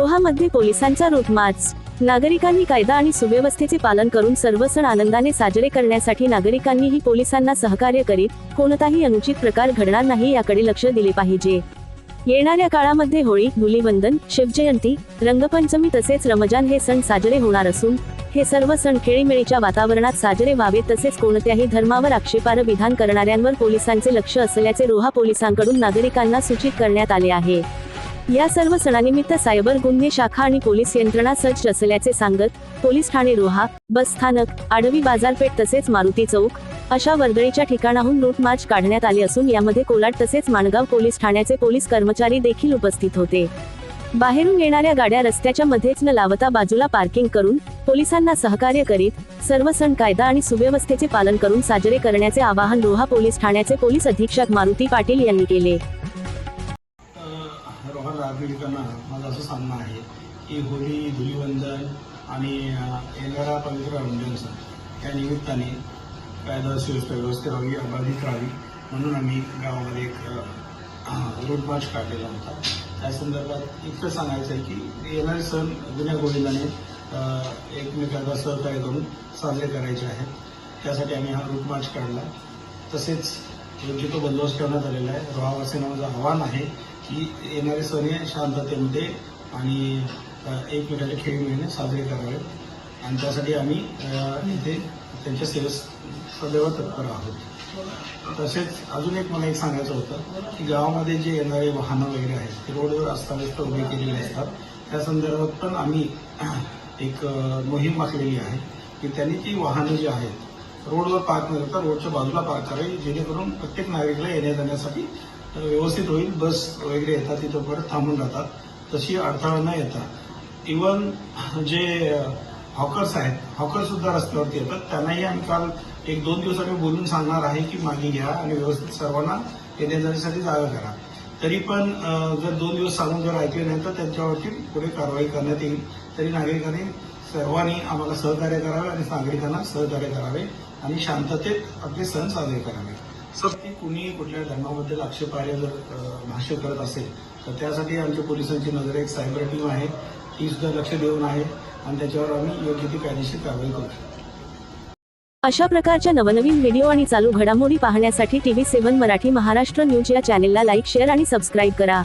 रोहामध्ये पोलिसांचा रूट नागरिकांनी कायदा आणि सुव्यवस्थेचे पालन करून सर्व सण आनंदाने साजरे करण्यासाठी नागरिकांनीही पोलिसांना सहकार्य करीत कोणताही अनुचित प्रकार घडणार नाही याकडे लक्ष दिले पाहिजे. येणाऱ्या काळामध्ये होळी धुलीवंदन शिवजयंती रंगपंचमी तसेच रमजान हे सण साजरे होणार असून हे सर्व सण खेळीमेळीच्या वातावरणात साजरे व्हावेत तसेच कोणत्याही धर्मावर आक्षेपार विधान करणाऱ्यांवर पोलिसांचे लक्ष असल्याचे रोहा पोलिसांकडून नागरिकांना सूचित करण्यात आले आहे. या सर्व सणानिमित्त सायबर गुन्हे शाखा आणि पोलीस यंत्रणा सज्ज असल्याचे सांगत पोलीस ठाणे रोहा बस स्थानक आडवी बाजारपेठ तसेच मारुती चौक अशा वर्दळीच्या ठिकाणाहून लूटमार्च काढण्यात आले असून यामध्ये कोलाड तसेच माणगाव पोलीस ठाण्याचे पोलीस कर्मचारी देखील उपस्थित होते. बाहेरून येणाऱ्या गाड्या रस्त्याच्या मध्येच न लावता बाजूला पार्किंग करून पोलिसांना सहकार्य करीत सर्व सण कायदा आणि सुव्यवस्थेचे पालन करून साजरे करण्याचे आवाहन रोहा पोलीस ठाण्याचे पोलीस अधीक्षक मारुती पाटील यांनी केले. रोहन माझं असं सांगणं आहे की होळी धुलीवंदन आणि येणारा पवित्र रमजान सण या निमित्ताने कायदा सुव्यवस्था व्यवस्थित राहावी अबाधित राहावी म्हणून आम्ही गावामध्ये एक रोड मार्च काढलेला होता. त्या संदर्भात इतकं सांगायचं आहे की येणारे सण जुन्या गोविंदाने एकमेकांचा सहकार्य करून साजरे करायचे आहेत. त्यासाठी आम्ही हा रूट मार्च काढला. तसेच योग्य तो बंदोबस्त ठेवण्यात आलेला आहे. रोहावासींना माझं आव्हान आहे की येणारे सण हे शांततेमध्ये आणि अ, खेळ खेळीमेळीने साजरे करावे. आणि त्यासाठी आम्ही इथे त्यांच्या सेवेस सदैव तत्पर आहोत. तसेच अजून एक मला एक सांगायचं होतं की गावामध्ये जे येणारे वाहनं वगैरे आहेत ते रोडवर अस्ताव्यस्त उभे केलेले असतात. त्या संदर्भात पण आम्ही एक मोहीम आखलेली आहे की त्यांनी ती वाहनं जी आहेत रोडवर पार्क न करता रोडच्या बाजूला पार्क करावी जेणेकरून प्रत्येक नागरिकला येण्या जाण्यासाठी व्यवस्थित होईल बस वगैरे येतात तिथं परत थांबून राहतात. तशी अडथळा न येता. इवन जे हॉकर्स आहेत हॉकर्स सुद्धा रस्त्यावरती येतात. त्यांनाही आम्ही काल एक दोन दिवस आम्ही बोलून सांगणार आहे की मागे घ्या आणि व्यवस्थित सर्वांना येण्या जाण्यासाठी जागा करा. तरी पण जर दोन दिवस सांगून जर ऐकले नाही तर त्यांच्यावरती पुढे कारवाई करण्यात येईल. तरी नागरिकांनी सर्वांनी आम्हाला सहकार्य करावे आणि नागरिकांना सहकार्य करावे आणि शांततेत आपले सण साजरे करावे. सर ती कुणी कुठल्या धर्माबद्दल आक्षेपार्ह जर भाष्य करत असेल तर त्यासाठी आमच्या पोलिसांची नजर एक सायबर टीम आहे. ती सुद्धा लक्ष देऊन आहे आणि त्याच्यावर आम्ही योग्य ती कायदेशीर कारवाई करू. अशा प्रकारच्या नवनवीन व्हिडिओ आणि चालू घडामोडी पाहण्यासाठी TV seven Marathi Maharashtra news या चॅनेलला लाईक शेअर आणि सबस्क्राईब करा.